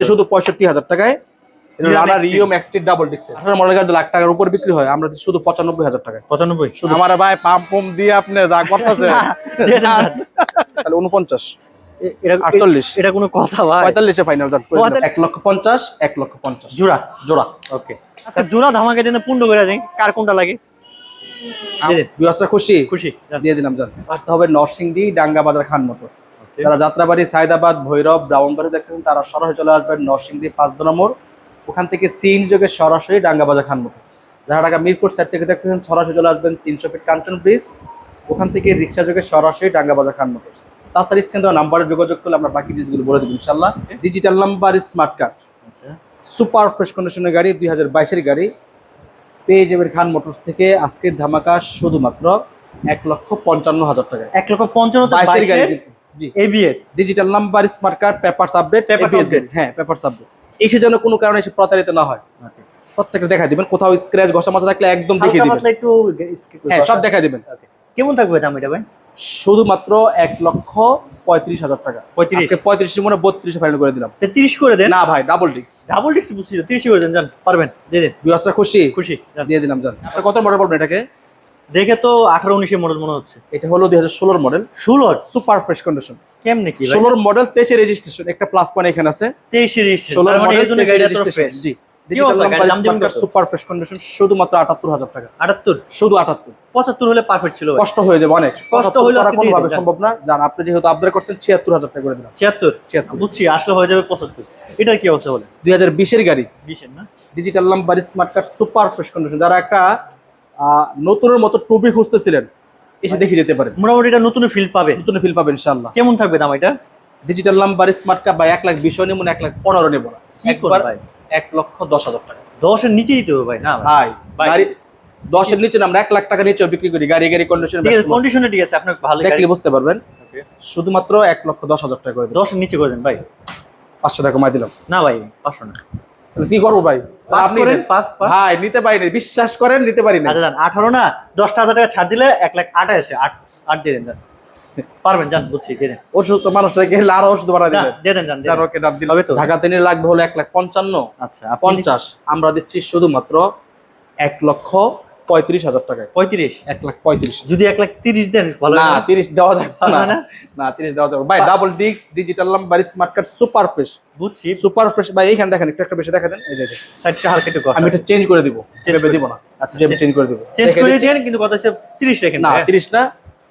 শুধু পঁয়ষট্টি হাজার টাকায়। Max রিও ম্যাক্স ডাবল ডিক্স আঠারো মডেল গাড়ি লাখ টাকার উপর বিক্রি হয় আমরা শুধু পঁচানব্বই হাজার টাকায়। পঁচানব্বই? আমার ভাই পাম্প পম্প দিয়ে আপনি যা করতেছে তাহলে উনপঞ্চাশ। আটচল্লিশ। এটা কোনো কথা ভাই। পঁয়তাল্লিশে ফাইনাল এক লক্ষ পঞ্চাশ এক লক্ষ পঞ্চাশ। জোড়া? জোড়া। ওকে। আচ্ছা জোড়া ধামাকে পূর্ণ করে দিন। কার কোনটা লাগে। খুশি? খুশি যান। দিয়ে দিলাম যান। আসতে হবে নরসিংদী ডাঙ্গা বাজার খান মোটরস। Okay. যারা যাত্রাবাড়ি সাইদাবাদ ভৈরব ব্রাহ্মণবাড়ি দেখতেছেন তারা সরাসরি চলে আসবেন নরসিংদী পাঁচ নম্বর। ওখান থেকে সিন যোগে সরাসরি ডাঙ্গা বাজার খান মোটরস যারা ঢাকা মিরপুর সাইড থেকে দেখতেছেন সরাসরি চলে আসবেন তিনশো ফিট কাঞ্চন ব্রিজ ওখান থেকে রিক্সা যোগে সরাসরি ডাঙ্গা বাজার খান মোটরস তাছাড়া স্ক্যান দেওয়া নাম্বারে যোগাযোগ করলে আমরা বাকি ডিটেলসগুলো বলে দেবো ইনশাল্লাহ digital number smart card super fresh কন্ডিশনের গাড়ি দুই হাজার বাইশের গাড়ি। পেয়ে যাবেন খান মোটরস থেকে। আজকের ধামাকা শুধুমাত্র এক লক্ষ পঞ্চান্ন হাজার টাকা। এক লক্ষ পঞ্চান্ন গাড়ি ABS digital number smart card paper submit Papers paper হ্যাঁ পেপার সাবমিট এসে যেন কোনো কারণে এসে প্রতারিত না হয়। প্রত্যেকটা দেখা দিবেন কোথাও স্ক্র্যাচ ঘষা মাজা থাকলে একদম দেখিয়ে দিবেন। একটু হ্যাঁ সব দেখা দিবেন। কেমন থাকবে দাম এটা ভাই? শুধুমাত্র এক লক্ষ পঁয়ত্রিশ হাজার টাকা। পঁয়ত্রিশ? আজকে পঁয়ত্রিশ মনে বত্রিশে ফাইনাল করে দিলাম। তেত্রিশ করে দেন? না ভাই ডাবল ডিক্স ডাবল ডিক্স বুঝছি তিরিশ করে দেন যান পারবেন দিয়ে দিন। খুশি? খুশি। দিয়ে দিলাম জান কত মডেল বলবেন এটাকে? দেখে তো আঠারো উনিশের মডেল মনে হচ্ছে। এটা হলো দুই হাজার ষোলোর মডেল ষোলোর? সুপার ফ্রেশ কন্ডিশন কেমনে কি ষোলোর মডেল তেইশে রেজিস্ট্রেশন একটা প্লাস পয়েন্ট এখানে আছে। তেইশে রেজিস্ট্রেশন মানে। জি অবস্থা? গাড়ির দাম দিবেন কত? সুপার ফ্রেশ কন্ডিশন শুধুমাত্র আটাত্তর হাজার টাকা। আটাত্তর? শুধু আটাত্তর। পঁচাত্তর হলে পারফেক্ট ছিল কষ্ট হয়ে যাবে অনেক। কষ্ট কোনোভাবে সম্ভব না। জান আপনি যেহেতু আবদার করছেন ছিয়াত্তর হাজার টাকা করে দিলাম। ছিয়াত্তর? ছিয়াত্তর। বুঝছি আসলে হয়ে যাবে পঁচাত্তর। এটার কি অবস্থা বলে দুই হাজার বিশের গাড়ি। বিশের না? Digital number smart card super fresh condition যারা একটা নতুনের মতো টুবি খুঁজতেছিলেন এসে দেখে যেতে পারেন। মোটামুটি এটা নতুন ফিল্ড পাবে। নতুন ফিল পাবেন ইনশাল্লাহ কেমন থাকবে দাম এটা? ডিজিটাল নাম্বার স্মার্ট কার্ড বা এক লাখ বিশ নেব না এক লাখ পনেরো নেব না। কি একবার এক লক্ষ দশ হাজার টাকা। দশের নিচে দিতে হবে ভাই না? ভাই। গাড়ি দশের নিচে না আমরা এক লাখ টাকা নিচেও বিক্রি করি গাড়ি গাড়ি কন্ডিশন ঠিক আছে কন্ডিশনে ঠিক আছে আপনার ভালো দেখলে বুঝতে পারবেন। শুধুমাত্র এক লক্ষ দশ হাজার টাকা করে দশের নিচে করে দেন ভাই। পাঁচশো টাকা কমাই দিলাম। না ভাই পাঁচশো না। কি করব ভাই? আপনি নিতে বিশ্বাস করেন নিতে আচ্ছা যান আঠারো না দশটা হাজার টাকা ছাড় দিলে এক লাখ আঠাশে আট আট দিয়ে দেন পারবেন যান বুঝছি দিয়ে দেন। অসুস্থ মানুষটাকে আরও ওষুধ বাড়া যান, দিবেন দিয়ে দেন যান দিয়ে ওকে ডাব দিলাম হবে তো? ঢাকাতে নিয়ে লাগবে হলো এক লাখ পঞ্চান্ন। আচ্ছা পঞ্চাশ। আমরা দিচ্ছি শুধুমাত্র এক লক্ষ পঁয়ত্রিশ হাজার টাকায়। পঁয়ত্রিশ? এক লাখ পঁয়ত্রিশ। যদি এক লাখ তিরিশ দেন না তিরিশ দেওয়া যাবে না। না? না তিরিশ দেওয়া যাবে ভাই double disc digital number smart card super fresh বুঝছি। সুপার ফ্রেশ ভাই এইখানে দেখেন একটু একটা বেশি দেখা দেন এই যে। সাইডটা হালকা একটু আমি এটা চেঞ্জ করে দিব। ভেবে দিব না। আচ্ছা চেঞ্জ করে দিব। চেঞ্জ করে। দেন কিন্তু কত হচ্ছে তিরিশ রেখেন না তিরিশ না।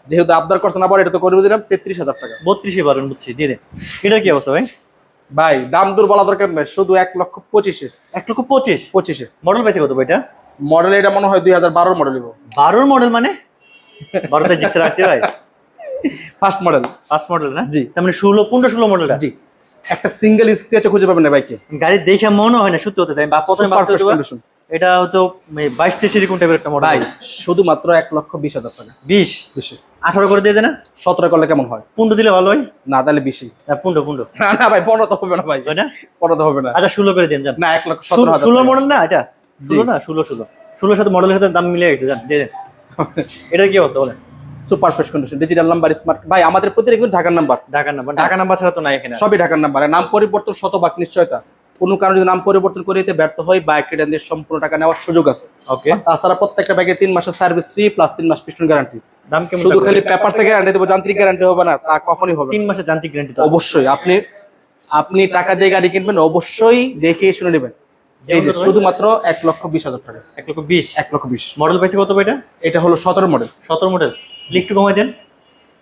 যেহেতু আবদার করছেন আবার এটা তো করে দিলাম তেত্রিশ হাজার টাকা। বত্রিশে পারেন বুঝছি দিয়ে দেন। এটার কি অবস্থা ভাই? ভাই দাম দূর বলা দরকার নেই। শুধু এক লক্ষ পঁচিশে। এক লক্ষ পঁচিশ? পঁচিশে। মডেল পাইছে কত ভাই এটা? মডেল এটা মনে হয় দুই হাজার বারোর মডেল বারোর মডেল মানে? বারোতে জিক্সে রাখছি ভাই। ফার্স্ট মডেল ফার্স্ট মডেল না? জি। তার মানে ষোলো পনেরো ষোলো মডেলটা জি। একটা সিঙ্গেল স্ক্র্যাচও খুঁজে পাবেন না বাইকে। গাড়ি দেখে মনে হয় না সত্যি হতে চাই বা প্রথমে Super ভাবতে fresh হতো বা, condition। এটা হয়তো বাইশ টাইপের একটা মডেল শুধুমাত্র এক লক্ষ বিশ হাজার টাকা। বিশ? বেশি। আঠারো করে দিয়ে দেয় না? সতেরো করলে কেমন হয়? পনেরো দিলে ভালো হয়? না তাহলে বেশি না, পনেরো পনেরো। না ভাই পনেরো তো হবে না ভাই। না? পনেরো তো হবে না। আচ্ছা ষোলো করে দেন না এক লক্ষ ষোলো মডেল না এটা। ষোলো না? ষোলো ষোলো। ষোলোর সাথে মডেলের সাথে দাম মিলে গেছে জান দিয়ে এটার কি অবস্থা বলেন? Super fresh condition digital number smart ভাই আমাদের কিন্তু ঢাকার নাম্বার ঢাকার নাম্বার ঢাকা নাম্বার ছাড়া তো নাই এখানে। সবই ঢাকার নাম্বার নাম পরিবর্তন শতভাগ নিশ্চয়তা। কোনো কারণে যদি নাম পরিবর্তন করে দিতে ব্যর্থ হয় বাইক রিটার্নের সম্পূর্ণ টাকা নেওয়ার সুযোগ আছে। ওকে তাছাড়া প্রত্যেকটা ব্যাগে তিন মাসের সার্ভিস ফ্রি প্লাস তিন মাস পিস্টন গ্যারান্টি দাম কেমন শুধু? খালি পেপারসে গ্যারান্টি দেবো যান্ত্রিক গ্যারান্টি হবে না তা কখনই হবে তিন মাসের যান্ত্রিক গ্যারান্টি অবশ্যই আপনি আপনি টাকা দিয়ে গাড়ি কিনবেন অবশ্যই দেখে শুনে নেবেন। এই যে শুধুমাত্র এক লক্ষ বিশ হাজার টাকা। এক লক্ষ বিশ? এক লক্ষ বিশ। মডেল পাইছে কত এটা? এটা হলো সতেরো মডেল। সতেরো মডেল। একটু কমাই দেন।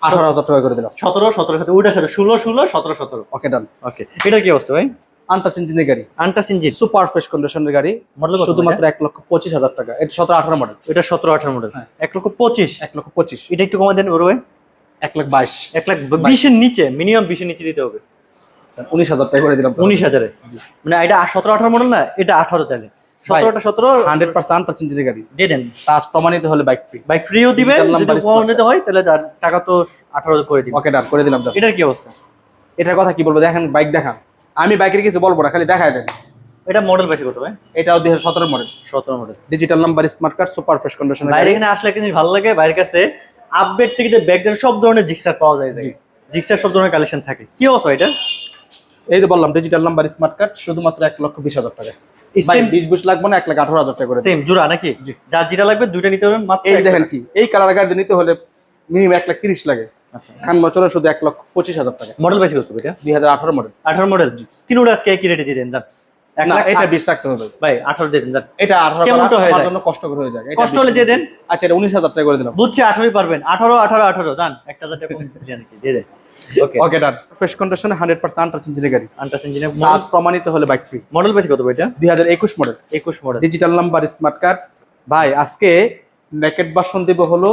আঠারো হাজার টাকা করে দিলাম। সতেরো সতেরো সাথে ওইটার সাথে ষোলো ষোলো সতেরো সতেরো। ওকে ডান ওকে এটার কি অবস্থা ভাই? আনটাচ ইঞ্জিনের গাড়ি। আন্টাস ইঞ্জিন সুপার ফ্রেশ কন্ডিশনের গাড়ি। মডেল শুধুমাত্র এক লক্ষ পঁচিশ হাজার টাকা। এটা সতেরো আঠারো মডেল। এটা সতেরো আঠারো মডেল। হ্যাঁ। এক লক্ষ পঁচিশ? এক লক্ষ পঁচিশ। এটা একটু কমাই দেন বড় ভাই। এক লাখ বাইশ। এক লাখ বিশের নিচে মিনিমাম বিশের নিচে দিতে হবে। উনিশ হাজার টাকা করে দিলাম। উনিশ হাজারে? মানে এটা সতেরো আঠারো মডেল না? এটা আঠারো তাহলে। সতেরোটা সতেরো হান্ড্রেড পার্সেন্ট আনটাচ গাড়ি। দিয়ে দেন। টাচ প্রমাণিত হলে বাইক ফ্রি বাইক ফ্রিও দিবে যদি number কমানো smart নিতে হয় তাহলে টাকা তো আঠারো করে দিবে ওকে ডান করে দিলাম এটার কি অবস্থা? এটার কথা কি বলব? দেখেন বাইক দেখান। আমি বাইকের কিছু বলব না খালি দেখায় দেন। এটা মডেল পাইছে কত ভাই? এটাও দুই হাজার সতেরো মডেল সতেরো model digital number smart card super fresh কন্ডিশনের বাইরে এখানে আসলে জিনিস ভালো লাগে বাইরের কাছে আপডেট থেকে যে সব ধরনের জিক্সার পাওয়া যায়। জিক্সার সব ধরনের কালেকশন থাকে। কি অবস্থা এটা? এই যে বললাম ডিজিটাল নাম্বার স্মার্ট কার্ড শুধুমাত্র এক লক্ষ বিশ হাজার টাকা। বিশ বিশ লাগবে না এক লাখ আঠারো হাজার টাকা করে। সেম জোড়া নাকি। যার যেটা লাগবে দুইটা নিতে পারবেন মাত্র এই দেখেন কি এই কালার গাড়ি নিতে হলে মিনিমাম এক লাখ তিরিশ লাগে। আচ্ছা। খান বছরে শুধু এক লক্ষ পঁচিশ হাজার টাকা। মডেল বেশি এটা? দুই হাজার আঠারো মডেল আঠারো মডেল তিনটা আজকে একই রেটে দিয়ে দেন এটা রাখতে হবে ভাই দিয়ে দেন এটা আঠারো কেমনটা হয়ে যায়? জন্য কষ্টকর হয়ে যায়। কষ্ট হলে দিয়ে দেন? আচ্ছা এটা টাকা করে দিলাম। বুঝছি আঠারোই পারবেন। আঠারো আঠারো আঠারো যান। একটা টাকা কম দিয়ে নাকি দিয়ে দেন। ওকে ওকে ডান ফ্রেশ কন্ডিশনে হান্ড্রেড পার্সেন্ট আন্টার ইঞ্জিনের গাড়ি আন্টাস ইঞ্জিনিয়ার কাজ প্রমাণিত হলে বাইক ফ্রি মডেল কত ভাই এটা? মডেল একুশ model digital number smart card ভাই আজকে নেকেট ভার্সন দিব হলো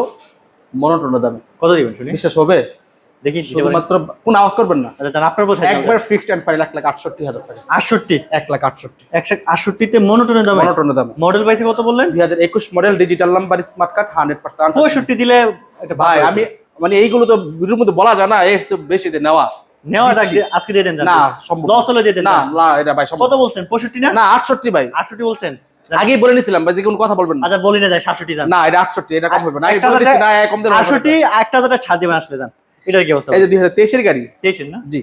মনোটনের দামে। কত দিবেন শুনি? বিশ্বাস হবে? দেখি শুধুমাত্র কোন আওয়াজ করবেন না। আচ্ছা আপনার একবার ফিক্সড ফাইনাল এক লাখ আটষট্টি হাজার টাকা। আটষট্টি? এক লাখ আটষট্টি। একশো আটষট্টিতে মনোটনের দাম মনোটনের দামে। মডেল পাইছে কত বললেন? দুই হাজার একুশ model digital number smart card hundred percent পঁয়ষট্টি দিলে একটা ভাই আমি মানে এইগুলো তো ভিডিওর মধ্যে বলা যায় না এর বেশি দিয়ে নেওয়া। নেওয়া আজকে দিয়ে দেন যান। না লস হলে দিয়ে দেন না না এটা ভাই কত বলছেন? পঁয়ষট্টি না? ভাই। বলছেন। বলে নিছিলাম ভাই যে কোনো কথা বলবেন আচ্ছা বলি না যায় সাতষট্টি যান। না এটা আটষট্টি এটা কম হবে না। একটা ছাড় দেবেন আসলে যান। এটার কি অবস্থা এই যে দুই হাজার তেইশের গাড়ি। দিয়েছেন না? জি।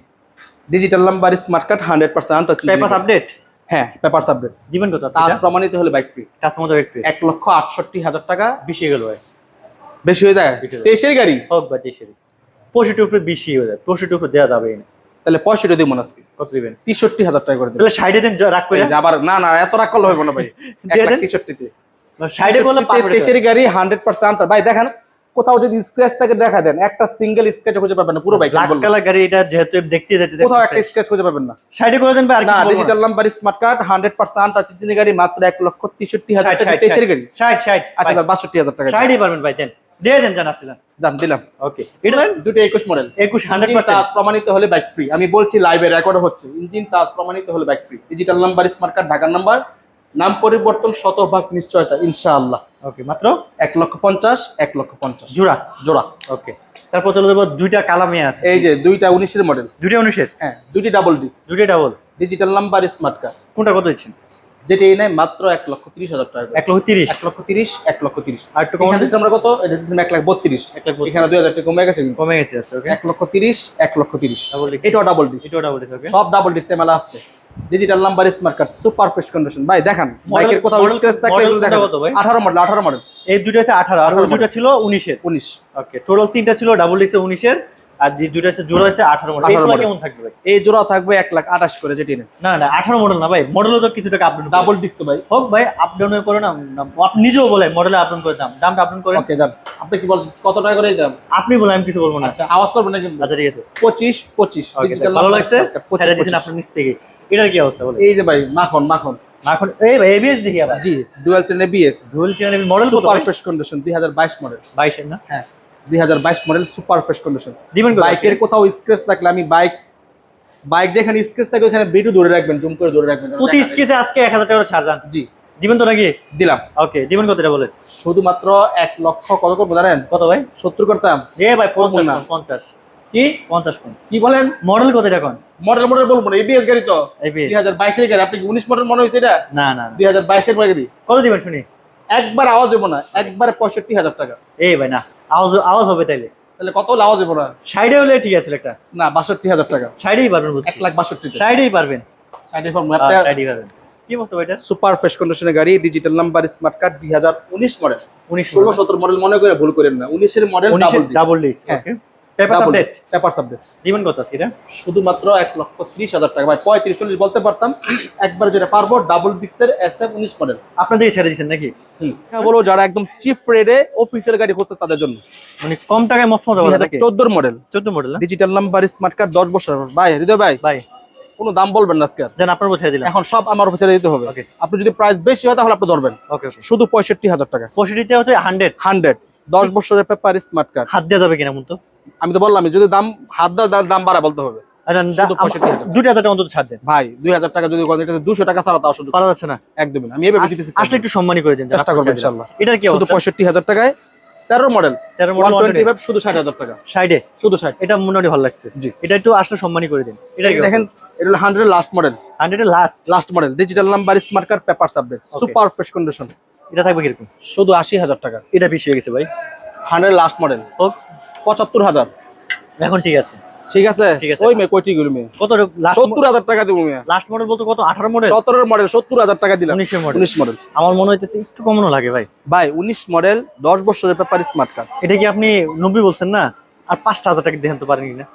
Digital number smart card hundred percent paper update হ্যাঁ পেপারস আপডেট দিবেন কত আজকে প্রমাণিত হলে bike free customer wait free এক লক্ষ আটষট্টি হাজার টাকা। বেশি গেল ভাই। বেশি হয়ে যায়? বেশি হয়ে যায়। তেইশের গাড়ি? হোক বা তেইশের। পঁয়ষট্টি উপরে বেশি হয়ে যায় পঁয়ষট্টি উপরে দেওয়া যাবে না। তাহলে পঁয়ষট্টি দিব আজকে। কত দিবেন? তেষট্টি হাজার টাকা করে তাহলে সাইডে দেন রাগ করে? আবার না না এত রাগ করলে হবে না ভাই। দিয়ে। তেষট্টিতে। সাইডে করলে তেইশের গাড়ি হান্ড্রেড পার্সেন্ট ভাই দেখেন কোথাও যদি স্ক্র্যাচ থাকে দেখা দেন একটা সিঙ্গেল স্ক্র্যাচ খুঁজে পাবেন না পুরো বাইক ব্ল্যাক কালার গাড়ি এটা যেহেতু দেখতে যেতে কোথাও একটা স্ক্র্যাচ খুঁজে পাবেন না। সাইডে করে দেন ভাই আর না। Digital number smart card hundred percent আর চিনি গাড়ি মাত্র এক লক্ষ টাকা। গাড়ি। ষাট ষাট আচ্ছা তাহলে বাষট্টি হাজার টাকা। ষাটই পারবেন ভাই দেন। দিয়ে দেন জান আসলে দাম দিলাম। ওকে এটা দুটো একুশ মডেল একুশ হান্ড্রেড ইঞ্জিন পার্সেন্ট টাচ প্রমাণিত হলে বাইক ফ্রি আমি বলছি লাইভে রেকর্ড হচ্ছে। ইঞ্জিন টাচ প্রমাণিত হলে bike free digital number smart card ঢাকার নাম্বার নাম পরিবর্তন শতভাগ নিশ্চয়তা ইনশাআল্লাহ। ওকে মাত্র? এক লক্ষ পঞ্চাশ এক লক্ষ পঞ্চাশ। জোড়া? জোড়া। ওকে তারপর চলে যাব দুইটা কালামে আছে। এই যে দুইটা উনিশের মডেল দুইটা উনিশের? হ্যাঁ দুইটি ডাবল ডিস্ক দুইটা double digital number smart card কোনটা কত দিচ্ছেন? যেটা এই নেয় মাত্র এক লক্ষ তিরিশ হাজার টাকা এক লক্ষ তিরিশ? এক লক্ষ তিরিশ এক লক্ষ তিরিশ। আর একটু কম আমরা কত? এটা দিচ্ছি এক লাখ বত্রিশ। এক লাখ এখানে দুই হাজার টাকা কমে গেছে কমে গেছে আচ্ছা ওকে এক লক্ষ তিরিশ এক লক্ষ তিরিশ। এটাও ডাবল ডিস্ক এটাও ডাবল ওকে সব ডাবল ডিস্ক এমএল আসছে। Digital number smart card super fresh condition ভাই দেখেন বাইকের কোথাও স্ক্র্যাচ থাকলে এগুলো দেখেন। ভাই? 18 মডেল 18 মডেল এই দুইটা আছে আঠারো আর ওই 18 দুইটা ছিল উনিশের। 19 ওকে টোটাল তিনটা ছিল ডাবল ডিক্সে উনিশের। আর যে দুইটা আছে জোড়া আছে আঠারো মডেল 18 এইগুলো কেমন থাকবে ভাই? এই জোড়া থাকবে এক লাখ আঠাশ করে যেটি নেন। না না আঠারো মডেল না ভাই। মডেলও তো কিছু টাকা আপডেট ডাবল ডিস্ক তো ভাই। হোক ভাই আপ ডাউন করে না না- আপনি নিজেও বলেন মডেলে আপডাউন করে দাম। দামটা আপডাউন করেন। ওকে যান। আপনি কি বলছেন কত টাকা করে দাম? আপনি বলেন আমি কিছু বলব না। আচ্ছা আওয়াজ করবেন না কিন্তু। আচ্ছা ঠিক আছে। 25 25 ভালো লাগছে? ছেড়ে দিয়েছেন আপনার নিচ থেকে। এটার কি অবস্থা এই যে ভাই মাখন মাখন। মাখন এই ভাই এবিএস দেখি আবার। জি dual chain ABS dual chain ABS model কত পারফেক্ট কন্ডিশন 2022 মডেল 22 না? হ্যাঁ 2022 মডেল সুপার ফ্রেশ কন্ডিশন দিবেন বাইকের কোথাও স্ক্র্যাচ থাকলে আমি বাইক বাইক যেখানে স্ক্র্যাচ থাকে ওখানে বিটু ধরে রাখবেন জুম করে ধরে রাখবেন। প্রতি স্ক্র্যাচে আজকে 1000 টাকা ছাড় দেন। জি। দিবেন তো নাকি? দিলাম। ওকে দিবেন কতটা বলেন? শুধুমাত্র 1 লক্ষ কত করব জানেন? কত ভাই? 70 করতাম। এ ভাই 50 50 কি? পঞ্চাশ কোন কি বলেন? মডেল কত এখন? মডেল মডেল বলব না এবিএস গাড়ি তো। এবিএস দুই হাজার বাইশের গাড়ি আপনি কি উনিশ মডেল মনে হয়েছে এটা? না না না। দুই হাজার বাইশের গাড়ি। কত দিবেন শুনি? একবার আওয়াজ দেবো না একবারে পঁয়ষট্টি হাজার টাকা। এই ভাই না আওয়াজ আওয়াজ হবে তাইলে। তাহলে কত আওয়াজ দেবো না? সাইডে হলে ঠিক আছে একটা না বাষট্টি হাজার টাকা। সাইডেই পারবেন বুঝছি। লাখ বাষট্টি সাইডেই পারবেন। সাইডে ফর্ম সাইডেই পারবেন। কি ভাই এটা? সুপার ফ্রেশ কন্ডিশনের গাড়ি ডিজিটাল নাম্বার স্মার্ট কার্ড দুই হাজার উনিশ মডেল। উনিশ ষোলো সতেরো মডেল মনে করে ভুল করেন না। উনিশের মডেল উনিশের ডাবল ডিস হ্যাঁ। Okay paper update paper subject দিবেন কত আছে এটা? শুধুমাত্র এক লক্ষ ত্রিশ হাজার টাকা। ভাই পঁয়ত্রিশ চল্লিশ বলতে পারতাম। একবার যেটা পারব ডাবল ডিক্সের এস এফ উনিশ মডেল আপনাদেরকে ছেড়ে দিচ্ছেন নাকি? বলো যারা একদম চিপ রেটে অফিসের গাড়ি খুঁজছে তাদের জন্য। মানে কম টাকায় মস্ত মজা পাবে চোদ্দোর মডেল চোদ্দ model digital number smart card দশ বছর। ভাই হৃদয় ভাই ভাই। কোনো দাম বলবেন না আজকে। আপনার দিলাম। এখন সব আমার অফিসে দিতে হবে. আপনি যদি প্রাইস বেশি হয় তাহলে আপনি ধরবেন। ওকে শুধু পঁয়ষট্টি হাজার টাকা। পঁয়ষট্টিতে হচ্ছে হান্ড্রেড হান্ড্রেড দশ বছরের পেপার স্মার্ট কার্ড হাত দেওয়া যাবে কিনা আমি তো বললাম যদি দাম হাত দাম- বাড়া বলতে হবে। আচ্ছা শুধু 65,000 দুটো হাজার টাকা অন্তত ছাড় দেন। ভাই দুই হাজার টাকা যদি দুশো টাকা ছাড়া তাও সুযোগ পারা যাচ্ছে না। একদমই। আমি এবার আসলে একটু সম্মানই করে দিন জান, চেষ্টা করব ইনশাল্লাহ। এটার কি শুধু পঁয়ষট্টি হাজার টাকায় তেরো মডেল তেরো মডেল শুধু ষাট হাজার টাকা। শুধু ষাট। এটা মোটামুটি ভালো লাগছে। জি। এটা একটু আসলে সম্মানই করে দিন। এটা দেখেন এটা হলো hundred last model last last model digital number smart card paper subject super fresh condition এটা থাকবে কীরকম? শুধু আশি হাজার টাকা। এটা বেশি হয়ে গেছে ভাই। হান্ড্রেড লাস্ট মডেল হোক পঁচাত্তর হাজার। এখন ঠিক আছে। ঠিক আছে? ওই মেয়ে কয়টি গুলো মেয়ে? কত লাস্ট সত্তর হাজার টাকা দেবো মেয়ে। লাস্ট মডেল বলতে কত আঠারো মডেল সতেরো মডেল সত্তর হাজার টাকা দিলাম। উনিশের মডেল উনিশ মডেল আমার মনে হইতেছে একটু কমানো লাগে ভাই। ভাই উনিশ মডেল দশ বছরের পেপার স্মার্ট কার্ড এটা কি আপনি নব্বই বলছেন না? আর পাঁচটা হাজার টাকা দিয়ে তো পারেন কিনা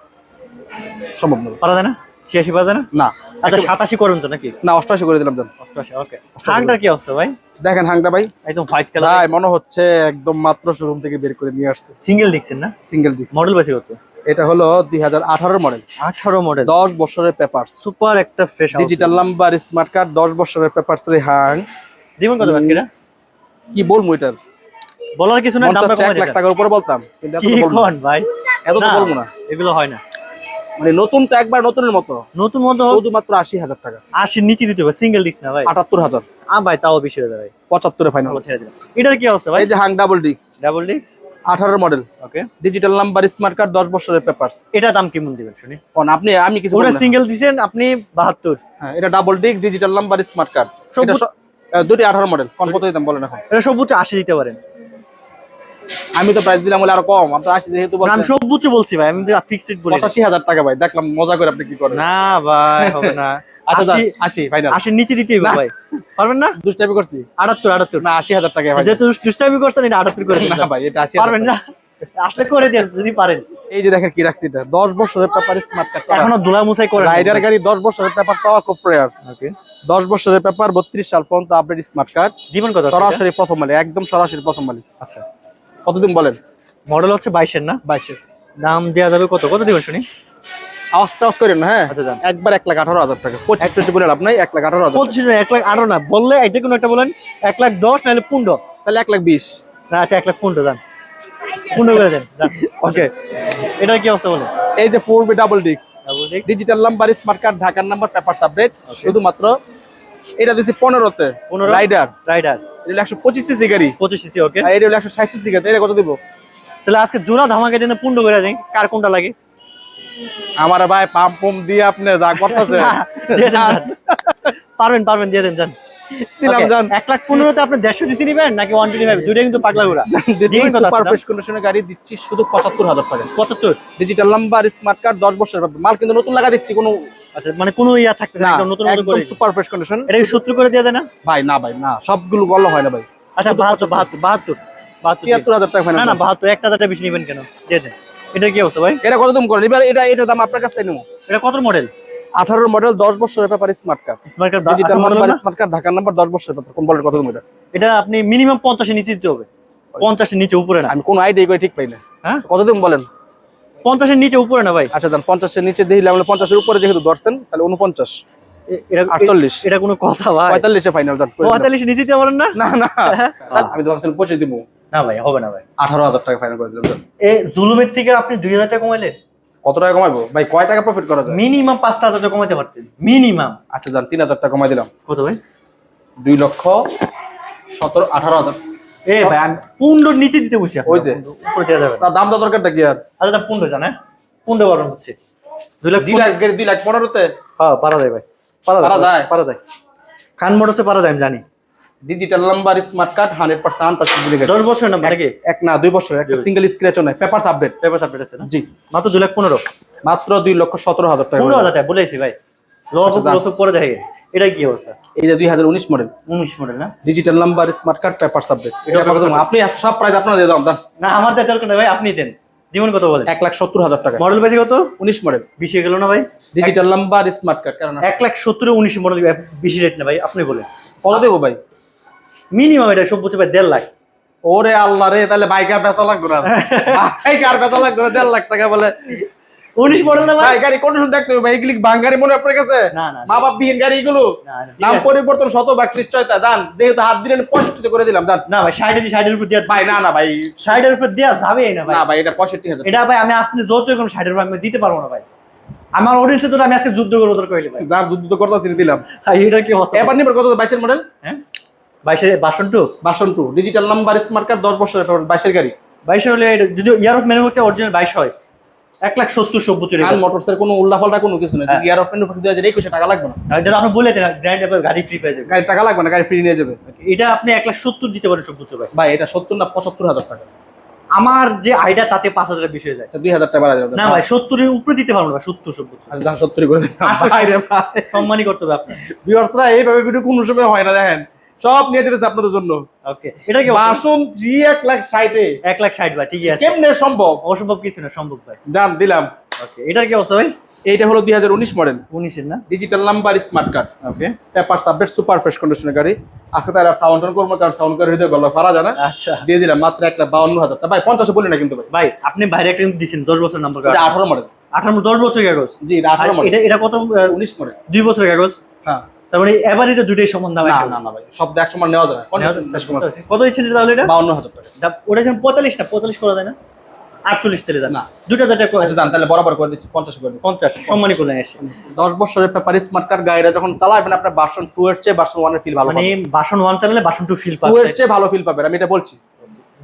সম্ভব না পারা যায় না? ছিয়াশি পাওয়া না না। আচ্ছা সাতাশি করুন তো নাকি? না অষ্টআশি করে দিলাম অষ্টআশি ওকে হাংটার কি অবস্থা ভাই? দেখেন হাংটা ভাই। একদম হোয়াইট কালার ভাই মনে হচ্ছে একদম মাত্র শোরুম থেকে বের করে নিয়ে আসছে। সিঙ্গেল দেখছেন না? সিঙ্গেল ডিস্ক মডেল বেশি কত? এটা হলো দুই হাজার মডেল আঠারো মডেল দশ বছরের পেপার সুপার একটা fresh digital number smart card দশ বছরের পেপার হাং দিবেন কত কি বলব এটার? বলার কিছু না এক লাখ টাকার উপরে বলতাম কিন্তু ভাই? এত তো বলব না। এগুলো হয় না। মানে নতুন তো একবার নতুনের মতো। নতুন মতো? শুধুমাত্র আশি হাজার টাকা। আশির নিচে দিতে হবে সিঙ্গেল ডিস্ক না ভাই? আটাত্তর হাজার। আ ভাই তাও বেশি ভাই পঁচাত্তরে ফাইনাল এটার কি অবস্থা ভাই? এই যে হাং ডাবল ডিস্ক ডাবল ডিস্ক আঠারোর model okay digital number smart card দশ বছরের পেপার এটা দাম কেমন দিবেন শুনি? আপনি আমি কিছু ওটা সিঙ্গেল দিছেন আপনি বাহাত্তর। হ্যাঁ এটা double disc digital number smart card দুটি আঠারো মডেল কত দিতাম বলেন এখন। এটা সর্বোচ্চ আশি দিতে পারেন। আমি তো প্রাইস দিলাম বলে আরও কম। আপনার আশি যেহেতু আমি সর্বোচ্চ বলছি ভাই আমি ফিক্সড বলি পঁচাশি হাজার টাকা ভাই দেখলাম মজা করে আপনি কি করেন। না ভাই হবে না। আচ্ছা ফাইনাল আশির নিচে দিতে হবে ভাই। পারবেন না? দুষ্টামি করছি। আটাত্তর আটাত্তর। না আশি হাজার টাকা ভাই। যেহেতু দুষ্টামি করছেন এটা আটাত্তর করে দিন না ভাই এটা আশি হাজার পারবেন না? আসলে করে দেন যদি পারেন। এই যে দেখেন কি রাখছি এটা। দশ বছরের পেপার স্মার্ট কার্ড এখনও ধুলা মুছাই করে রাইডার গাড়ি দশ বছরের পেপার পাওয়া খুব প্রেয়ার ওকে দশ বছরের পেপার বত্রিশ সাল পর্যন্ত আপডেট স্মার্ট কার্ড দিবেন কত সরাসরি প্রথম মালিক একদম সরাসরি প্রথম মালিক আচ্ছা। কতদিন বলেন? মডেল হচ্ছে বাইশের না? বাইশের। দাম দেওয়া যাবে কত? কত দিবেন শুনি? আওয়াজ টাওয়াজ করেন না হ্যাঁ? আচ্ছা একবার এক লাখ আঠারো হাজার টাকা। পঁচিশ টুচি বলে লাভ নাই এক লাখ আঠারো হাজার পঁচিশ এক লাখ আরও না বললে যে কোনো একটা বলেন এক লাখ দশ নাহলে পনেরো। তাহলে এক লাখ বিশ। না আচ্ছা এক লাখ পনেরো যান। পনেরো করে দেন ওকে কি অবস্থা বলেন? এই যে four B double disc digital number smart card ঢাকার নাম্বার পেপার আপডেট শুধুমাত্র এটা দিচ্ছি পনেরোতে। 15 রাইডার রাইডার এটা একশো পঁচিশ সিসি গাড়ি। পঁচিশ সিসি ওকে আর এটা হলো একশো ষাট সিসি গাড়ি। এটা কত দিব? তাহলে আজকে জোড়া ধামাকে দিন পনেরো করে দিন কার কোনটা লাগে? আমার ভাই পাম্প পাম্প দিয়ে আপনি যা করতেছে। পারবেন পারবেন দিয়ে দেন যান। দিলাম এক লাখ পনেরোতে আপনি দেড়শো সিসি নিবেন নাকি ওয়ান টোয়েন্টি ফাইভ দুইটা কিন্তু পাগলা ঘোরা সুপার ফ্রেশ কন্ডিশনের গাড়ি দিচ্ছি শুধু পঁচাত্তর হাজার টাকা। পঁচাত্তর। ডিজিটাল নাম্বার স্মার্ট কার্ড দশ বছরের মাল কিন্তু নতুন লাগা দিচ্ছি কোনো আচ্ছা মানে কোনো ইয়া থাকতে না নতুন নতুন করে। সুপার ফ্রেশ কন্ডিশন এটা কি সত্তর করে দিয়ে দেয় না? ভাই না ভাই না সবগুলো হয় না ভাই। আচ্ছা টাকা না না ফাইনাল বাহাত্তর একটা হাজারটা বেশি নিবেন কেন? দিয়ে দেন। এটা কি অবস্থা ভাই? এটা কত দাম এবার এটা এটার দাম আপনার কাছ থেকে নেব। এটা কত মডেল আঠারোর মডেল দশ বছরের ব্যাপার smart card smart card digital model smart card ঢাকার নাম্বার দশ বছরের ব্যাপার। কোন বলের কত দাম এটা? এটা আপনি মিনিমাম পঞ্চাশের নিচে দিতে হবে। পঞ্চাশের নিচে উপরে না। আমি কোন আইডিয়া করে ঠিক পাই না। হ্যাঁ? কত দাম বলেন? পঞ্চাশের নিচে উপরে না ভাই? আচ্ছা যান পঞ্চাশের নিচে দিলে আমরা পঞ্চাশের উপরে যেহেতু ধরছেন তাহলে উনপঞ্চাশ এটা আটচল্লিশ। এটা কোনো কথা ভাই। পঁয়তাল্লিশে ফাইনাল যান করে দিলাম। পঁয়তাল্লিশ নিচে দিতে পারেন না? না না। আমি তো ভাবছিলাম পঁচিশ দিব। না ভাই হবে না ভাই। আঠারো হাজার টাকা ফাইনাল করে দিলাম এ জুলুমের থেকে আপনি দুই হাজার টাকা কমাইলেন? কত টাকা ভাই কয় টাকা প্রফিট করা যায়? মিনিমাম পাঁচটা হাজার টাকা কমাইতে পারতেন। মিনিমাম আচ্ছা যান তিন হাজার টাকা কমাই দিলাম। কত ভাই? দুই লক্ষ সতেরো আঠারো হাজার। এ ভাই নিচে দিতে বসি ওই যে। উপরে দেওয়া যাবে। না না দাম দর দরকারটা কি আর? আচ্ছা দাম পনেরো জানা। পনেরো বারো হচ্ছে। দুই লাখ দুই লাখ দুই লাখ পনেরোতে? হ্যাঁ পারা যায় ভাই। পারা যায়? পারা যায়? খান মোটরসে পারা যায় আমি জানি। Digital number smart card hundred percent percent দশ বছর না নাকি? এক না দুই বছর। একটা সিঙ্গেল স্ক্র্যাচও নাই পেপারস আপডেট পেপার সাবজেক্ট আছে না? জি। মাত্র দুই লাখ পনেরো। মাত্র দুই লক্ষ সতেরো হাজার টাকা। পনেরো হাজার টাকা বলেছি ভাই। লব আচ্ছা, পরে দেখে এটা কি অবস্থা? এই যে দুই হাজার উনিশ মডেল উনিশ মডেল না? Digital number smart card paper subject এটা এটা আপনি সব প্রাইস আপনার দিয়ে দাম। না আমার দরকার নেই ভাই আপনি দেন। দিবেন কত বলেন? এক লাখ সত্তর হাজার টাকা। মডেল বেশি কত? উনিশ মডেল বেশি গেল না ভাই? ডিজিটাল নাম্বার স্মার্ট কার্ড কারণ এক লাখ সত্তরে উনিশ মডেল বেশি রেট না ভাই আপনি বলেন। কত দেবো ভাই? মিনিমাম এটা সব বছর ভাই দেড় লাখ। ওরে আল্লাহ রে তাহলে বাইকার বেচা লাগবে না। বাইক আর বেচা লাগবে না দেড় লাখ টাকা বলে। উনিশ মডেল না ভাই? গাড়ি কন্ডিশন দেখতে হবে ভাই এগুলি বাঙ্গারি মনে আপনার কাছে? না না মা বাপ বিহীন গাড়ি এগুলো? নাম পরিবর্তন নিশ্চয়তা জান যেহেতু হাত দিলেন পঁয়ষট্টি করে দিলাম জান। না ভাই উপর ভাই না না ভাই। উপর যাবে না ভাই। না ভাই এটা পঁয়ষট্টি হাজার। এটা ভাই আমি আপনি যত কোনো উপর আমি দিতে পারব না ভাই। আমার অডিয়েন্সে তো আমি আজকে যুদ্ধ করব তোর কইলে ভাই। যার দুধ তো করতেছি দিলাম। এটা কি অবস্থা? এবার নিবার কত বাইশের মডেল হ্যাঁ? বাইশের version two? Version two digital number smart card দশ বছরের বাইশের গাড়ি। বাইশের হলে যদি ইয়ার অফ ম্যানুফ্যাকচার অরিজিনাল বাইশ হয়। এক লাখ সত্তর সব্বুচের আর মোটরসের কোনো উল্লাফাল্টা কোনো কিছু নেই। ইয়ার অফ দুই হাজার একুশে টাকা লাগবে না। যেটা আপনি বলে গ্র্যান্ড গাড়ি ফ্রি পেয়ে যাবে। গাড়ি টাকা লাগবে না গাড়ি ফ্রি নিয়ে যাবে। এটা আপনি এক লাখ সত্তর দিতে পারেন সব্বুচ ভাই ভাই এটা সত্তর না পঁচাত্তর হাজার টাকা। আমার যে আইডিয়া তাতে পাঁচ হাজারের বিষয় যায়। আচ্ছা দুই হাজার টাকা যাবে। না ভাই সত্তরের উপরে দিতে পারব না সত্তর সত্তর আচ্ছা সত্তরই করে। সম্মানই করতে হবে আপনার। ভিউয়ার্সরা এইভাবে ভিডিও কোনো সময় হয় না দেখেন। সব নিয়ে যেতেছে আপনাদের জন্য। ওকে এটা কি বাসন লাখ লাখ ষাট ভাই ঠিকই আছে। কেমনে সম্ভব? অসম্ভব কিছু না সম্ভব ভাই। দাম দিলাম। ওকে এটার কি অবস্থা ভাই? এইটা হলো মডেল উনিশের না? Digital number smart card okay paper subject super fresh কন্ডিশনের গাড়ি। আজকে তার সাউন্ড অন করব কারণ সাউন্ড করে হৃদয় বলল পারা যায় আচ্ছা। দিয়ে দিলাম মাত্র লাখ হাজার ভাই বলি না কিন্তু ভাই। ভাই আপনি বাইরে একটা বছর নাম্বার মডেল আঠারো দশ বছর কাগজ। জি এটা আর আঠারো মডেল এটা এটা কত আহ, উনিশ মডেল দুই বছর কাগজ? হ্যাঁ। তার মানে এভারেজে দুটোই সমান দাম না আছে না ভাই সব একশো মান নেওয়া যায়। কত ইচ্ছে তাহলে এটা? বাউন্ন হাজার টাকা। ওটা পঁয়তাল্লিশ না পঁয়তাল্লিশ করা যায় না? আটচল্লিশ তেলে যান। না। দুটা আচ্ছা তাহলে বরাবর করে দিচ্ছি পঞ্চাশ করে পঞ্চাশ সম্মানই এসে দশ বছরের পেপার স্মার্ট কার্ড গাড়িটা যখন চালাবেন আপনার বাসন টু এর চেয়ে বাসন ওয়ানের ফিল ভালো মানে বাসন ওয়ান চালালে বাসন টু ফিল টু এর পাবে চেয়ে ভালো ফিল পাবেন আমি এটা বলছি।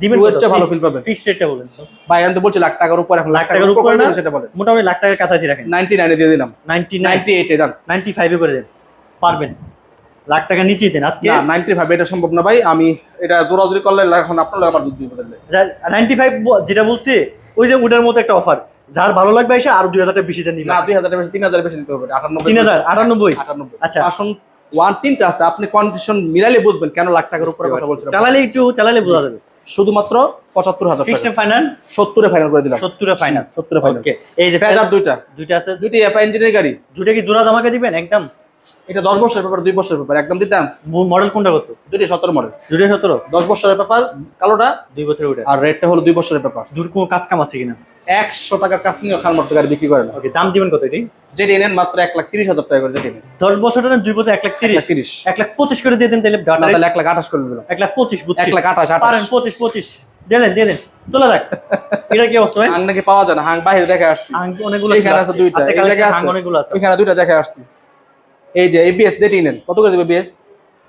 দিবেন চেয়ে ভালো feel পাবেন। ফিক্স রেটটা বলেন। ভাই আমি তো বলছি লাখ টাকার উপর এখন লাখ টাকার উপরে না? সেটা বলেন। মোটামুটি লাখ টাকার কাছাকাছি রাখেন। নাইনটি নাইনে দিয়ে দিলাম। নাইনটি নাইন নাইনটি এইটে যান। নাইনটি ফাইভে করে দেন। পারবেন। লাখ টাকা নিচেই দেন আজকে। না নাইনটি ফাইভ এটা সম্ভব না ভাই। আমি এটা জোরাজুরি করলে এখন আপনার আমার দুধ দিয়ে বদলে নাইনটি ফাইভ যেটা বলছি ওই যে ওটার মতো একটা অফার যার ভালো লাগবে এসে আরও দুই হাজার টাকা বেশি দেন না দুই হাজার বেশি তিন হাজার বেশি দিতে হবে। আটানব্বই। তিন হাজার আটানব্বই? আটানব্বই। আচ্ছা। বাসন ওয়ান তিনটা আছে আপনি কন্ডিশন মিলালে বুঝবেন কেন লাখ টাকার উপরে কথা বলছিলাম চালালে একটু চালালে বোঝা যাবে। শুধুমাত্র পঁচাত্তর হাজার ফিক্সড টাকা। ফাইনাল সত্তরে ফাইনাল করে দিলাম। সত্তরে ফাইনাল সত্তরে ফাইনাল ওকে এই যে ফেজার দুইটা। দুইটা আছে। দুইটি এফআই ইঞ্জিনের গাড়ি। দুইটা কি জোড়া দামাকে দিবেন? একদম। এটা দশ বছরের দুই বছরের ব্যাপার একদম দিতাম। মডেল কোনটা কত দুইটি সতেরো মডেল দুইটা সতেরো? দশ বছরের কালোটা দুই বছর ওটা আর রেটটা হলো দুই বছরের ব্যাপার দূর কোনো কাজ কাম আছে কিনা? একশো টাকার নিয়ে মতো গাড়ি বিক্রি করে না। ওকে দাম দিবেন কত এটি? যেটি এনেন মাত্র এক লাখ তিরিশ হাজার টাকা করে যেটি নেন। দশ বছর না দুই বছর এক লাখ তিরিশ? তিরিশ। এক লাখ পঁচিশ করে দিয়ে দেন তাহলে তাহলে এক লাখ আঠাশ করে দিলাম। এক লাখ পঁচিশ এক লাখ আঠাশ পারেন পঁচিশ পঁচিশ। দিয়ে দেন দিয়ে দেন। চলে যাক। এটা কি অবস্থা ভাই? হাং নাকি পাওয়া যায় না হাং বাইরে দেখে আসছি। হাং অনেকগুলো এখানে আছে দুইটা, আছে। অনেকগুলো আছে। ওইখানে দুইটা দেখে আসছি। এই যে এবিএস যেটি নেন কত করে দেবে বিএস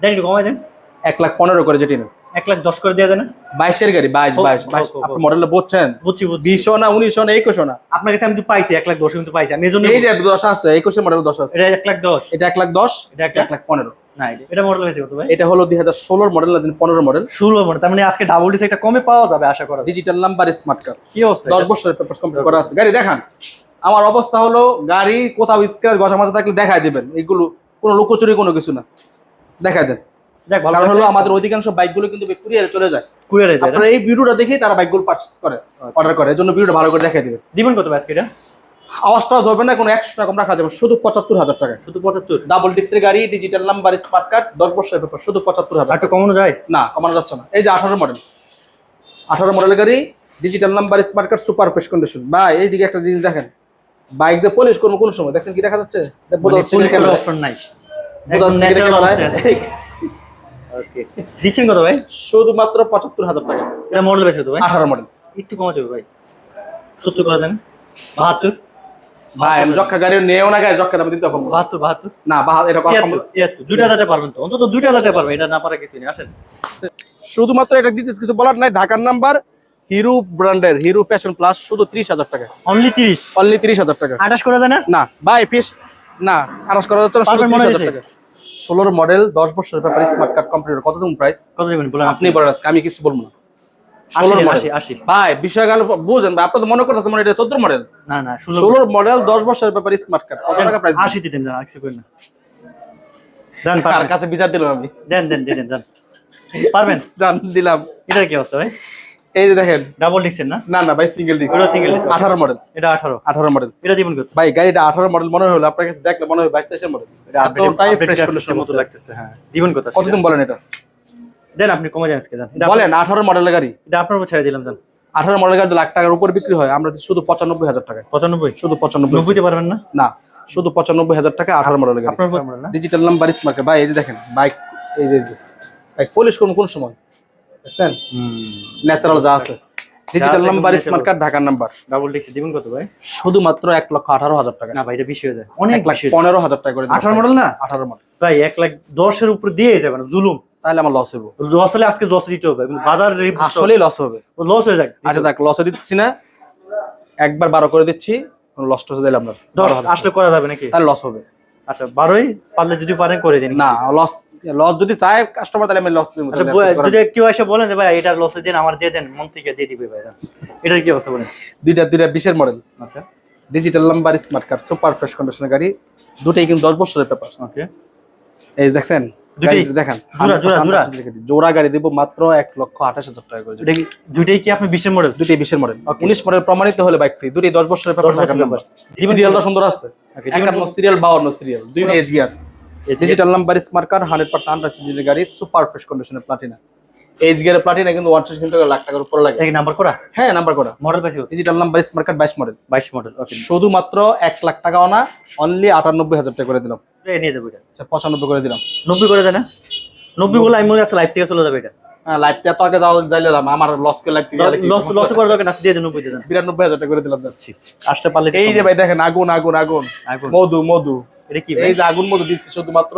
দেন একটু কমাই দেন। এক লাখ পনেরো করে যেটি নেন। এক লাখ দশ করে দিয়ে দেন বাইশের গাড়ি বাইশ বাইশ বাইশ। আপনি। মডেলটা বুঝছেন? বুঝছি বিশও না উনিশও না একুশও না। আপনার কাছে আমি তো পাইছি এক লাখ দশ কিন্তু পাইছি। আমি এই জন্য এই যে দশ আছে একুশের মডেল দশ আছে। এটা এক লাখ দশ। এটা এক লাখ দশ এটা এক লাখ পনেরো। না এটা- মডেল হয়েছে কত ভাই? এটা হলো দুই হাজার ষোলোর মডেল না পনেরো মডেল ষোলো মডেল তার মানে আজকে ডাবল ডিস একটা কমে পাওয়া যাবে আশা করা যায়। ডিজিটাল নাম্বার স্মার্ট কার্ড কি অবস্থা দশ এটা? বছরের পেপার কমপ্লিট করা আছে। গাড়ি দেখান। আমার অবস্থা হলো গাড়ি কোথাও স্ক্র্যাচ গসা মাজা থাকলে দেখাই দিবেন। এগুলো কোনো লুকোচুরি কোনো কিছু না। দেখাই দেন। কারণ হলো আমাদের অধিকাংশ বাইকগুলো কিন্তু কুরিয়ারে চলে যায়। কুরিয়ার আছে আপনারা এই ভিডিওটা দেখেই তারা বাইকগুলো করে অর্ডার করে। ভিডিওটা ভালো করে দেখাই দিবেন। দিবেন কত আজকে এটা? আওয়াজ টাওয়াজ হবে না কোনো একশো টাকা কম রাখা যাবে। শুধু পঁচাত্তর হাজার টাকা। শুধু পঁচাত্তর? ডাবল ডিক্সের গাড়ি ডিজিটাল নাম্বার স্মার্ট কার্ড দশ বছরের পেপার শুধু পঁচাত্তর হাজার একটু কমানো যায়? না কমানো যাচ্ছে না। এই যে আঠারো মডেল আঠারো মডেলের গাড়ি digital number smart card super fresh condition বা এইদিকে একটা জিনিস দেখেন। বাইক যে পলিশ করব কোন সময়। দেখছেন কি দেখা যাচ্ছে? অপশন নাই? ওকে দিচ্ছেন কত ভাই? শুধুমাত্র পঁচাত্তর হাজার টাকা। এটা মডেল বেশি কত ভাই? আঠারো মডেল একটু কমা যাবে ভাই। সত্তর করে দেন বাহাত্তর? ভাই যক্ষা গাড়ি নেও না যক্ষা দাম দিতে। বাহাত্তর বাহাত্তর? এটা তিয়াত্তর দুইটা হাজারটা পারবেন তো? অন্তত দুইটা হাজারটা পারবেন এটা না পারা কিছু নেই। আসেন। শুধুমাত্র এটা ডিটেলস কিছু বলার নাই। ঢাকার নাম্বার হিরো ব্র্যান্ডের হিরো প্যাশন প্লাস শুধু ত্রিশ হাজার টাকা। অনলি তিরিশ? অনলি ত্রিশ হাজার টাকা। আঠাশ করে দেয় না? না ভাই পিস না আড়াস করা যাচ্ছে না শুধু 30,000 হয়েছে? টাকা। ষোলোর মডেল দশ বছরের ব্যাপারে স্মার্ট কার্ড কম্পিউটার কত দাম প্রাইস কত দেবেন বলেন আপনি? বলেন আজকে, আমি কিছু বলব না। ষোলোর মডেল ভাই বিষয় গেল বুঝেন ভাই আপনি তো মনে করতেছেন মানে এটা চোদ্দ মডেল না না ষোলো। ষোলোর মডেল দশ বছরের ব্যাপারে স্মার্ট কার্ড কত টাকা প্রাইস আশি দিতেন না আশি করেন না। দেন কার কাছে বিচার দিলাম আমি। দেন দেন দেন দেন। পারবেন? জান দিলাম। এটার কি অবস্থা ভাই? এই যে দেখেন। ডাবল ডিক্সের না? না না ভাই সিঙ্গেল single disc। আঠারো মডেল এটা আঠারো। আঠারো মডেল এটা দিবেন কত? ভাই গাড়িটা আঠারো মডেল মনে হলো আপনার কাছে দেখলে মনে হয় বাইশ তেইশের মডেল এটা ফ্রেশ কন্ডিশনের মতো লাগতেছে হ্যাঁ। দিবেন কত? আজকে? কতদিন বলেন এটা? দেন আপনি কমে যান আজকে এটা বলেন আঠারো মডেলের গাড়ি। এটা আপনার উপর ছেড়ে দিলাম দেন। আঠারো মডেল গাড়ি লাখ টাকার উপর বিক্রি হয় আমরা শুধু পঁচানব্বই হাজার টাকা পঁচানব্বই? শুধু পঁচানব্বই। নব্বইতে পারবেন না? না শুধু পঁচানব্বই হাজার টাকা আঠারো মডেলের গাড়ি। আপনার ডিজিটাল নাম্বার স্মার্ট ভাই এই যে দেখেন বাইক এই যে এই যে। বাইক পলিশ করুন কোন সময়? ন্যাচারাল যা আছে। ডিজিটাল নাম্বার স্মার্ট কার্ড ঢাকার নাম্বার ডাবল ডিক্স দিবেন কত ভাই? শুধুমাত্র এক লক্ষ আঠারো হাজার টাকা। না ভাই এটা বেশি হয়ে যায়। অনেক লাখ। পনেরো হাজার টাকা করে আঠারো মডেল না? আঠারো মডেল ভাই এক লাখ দশের উপর দিয়ে যাবে না জুলুম। তাহলে আমার লস হবে লস হলে আজকে দশ দিতে হবে বাজার আসলেই লস হবে। লস হয়ে যাক। আচ্ছা দেখ লসে দিচ্ছি না। একবার বারো করে দিচ্ছি লস টসে দিলাম না। দশ আসলে করা যাবে নাকি? তাহলে লস হবে। আচ্ছা বারোই পারলে যদি পারেন করে দিন। না লস লস যদি চায় কাস্টমার তাহলে আমি লস দিব। আচ্ছা যদি কেউ এসে বলেন যে ভাই এটার লসের দিন আমার দিয়ে দেন মন থেকে দিয়ে দিবে ভাই। এটার কি অবস্থা বলেন? দুইটা দুইটা বিশের মডেল আচ্ছা। Digital number smart card super fresh কন্ডিশনের গাড়ি দুটাই কিন্তু দশ বছরের পেপার ওকে এই দেখছেন? দেখেন জোড়া, গাড়ি দিব মাত্র এক লক্ষ আঠাশ হাজার টাকা করে। এটা কি দুইটাই কি আপনি বিশের মডেল দুইটাই বিশের মডেল. উনিশ মডেল প্রমাণিত হলে বাইক ফ্রি দুটোই দশ বছরের সিরিয়ালটা সুন্দর আছে। সিরিয়াল বাউন্ন সিরিয়াল দুই age gear digital number smart card hundred percent under ইঞ্জিনের গাড়ি সুপার ফ্রেশ কন্ডিশনের প্লাটিনা এইচ গিয়ারের প্লাটিনা কিন্তু ওয়ান কিন্তু লাখ টাকার উপর লাগে। এক নাম্বার করা? হ্যাঁ নাম্বার করা। মডেল পাইছি ডিজিটাল নাম্বার স্মার্ট কার্ড বাইশ মডেল বাইশ মডেল ওকে শুধুমাত্র এক লাখ টাকাও না অনলি আটানব্বই হাজার টাকা করে দিলাম। নিয়ে যাব এটা। আচ্ছা পঁচানব্বই করে দিলাম। নব্বই করে দেয় না? নব্বই বলে আমি মনে আছে লাইফ থেকে চলে যাবে এটা। হ্যাঁ লাইফটা তো আগে যাওয়া যাইলে আমার লস করে লাইফ লস লস করে দরকার না দিয়ে দেন নব্বই দিয়ে দেন। বিরানব্বই হাজার টাকা করে দিলাম। যাচ্ছি আসতে পারলে এই যে ভাই দেখেন আগুন আগুন। আগুন। মধু মধু। এটা কি এই যে আগুন মধু দিচ্ছি শুধুমাত্র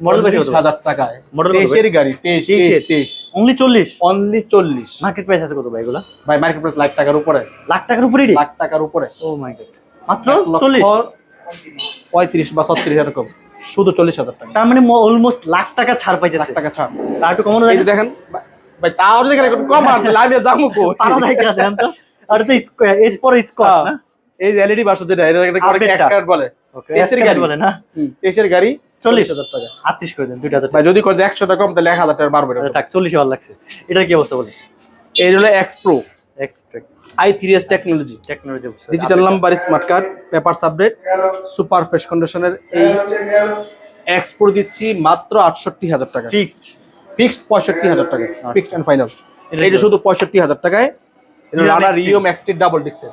মডেল হাজার টাকায়? তেইশের গাড়ি তেইশ? তেইশ অনলি চল্লিশ? অনলি চল্লিশ। মার্কেট প্রাইস আছে কত ভাই এগুলা? ভাই মার্কেট প্রাইস লাখ টাকার উপরে। লাখ টাকার উপরে লাখ টাকার উপরে। ও মাই গড মাত্র চল্লিশ? পঁয়ত্রিশ বা ছত্রিশ এরকম শুধু চল্লিশ হাজার টাকা। তার মানে অলমোস্ট লাখ টাকা ছাড় লাখ টাকা ছাড়। তার একটু কমানো এই যায় যে দেখেন ভাই তাও যদি একটু কম লাইভে যাব কো পারা যায় কিনা দেন তো। আর তো এজ পরে স্কোয়ার এই যে এলইডি বাসো যেটা এটা একটা Update বলে। গাড়ি। বলে না হুম, গাড়ি? চল্লিশ। হাজার টাকা। আটত্রিশ করে দেন দুইটা হাজার ভাই যদি করে একশো টাকা কম তাহলে এক হাজার টাকা বাড়বে থাক চল্লিশ ভালো লাগছে। এটার কি অবস্থা বলে এই হলো X pro I three S technology technology digital number smart card paper update super fresh কন্ডিশনের এই এক্স প্রো দিচ্ছি মাত্র আটষট্টি হাজার টাকা। ফিক্সড ফিক্সড পঁয়ষট্টি হাজার টাকা। ফিক্সড অ্যান্ড ফাইনাল এটা এই যে শুধু পঁয়ষট্টি হাজার টাকায় রানার ম্যাক্সটি ডাবল ডিক্সের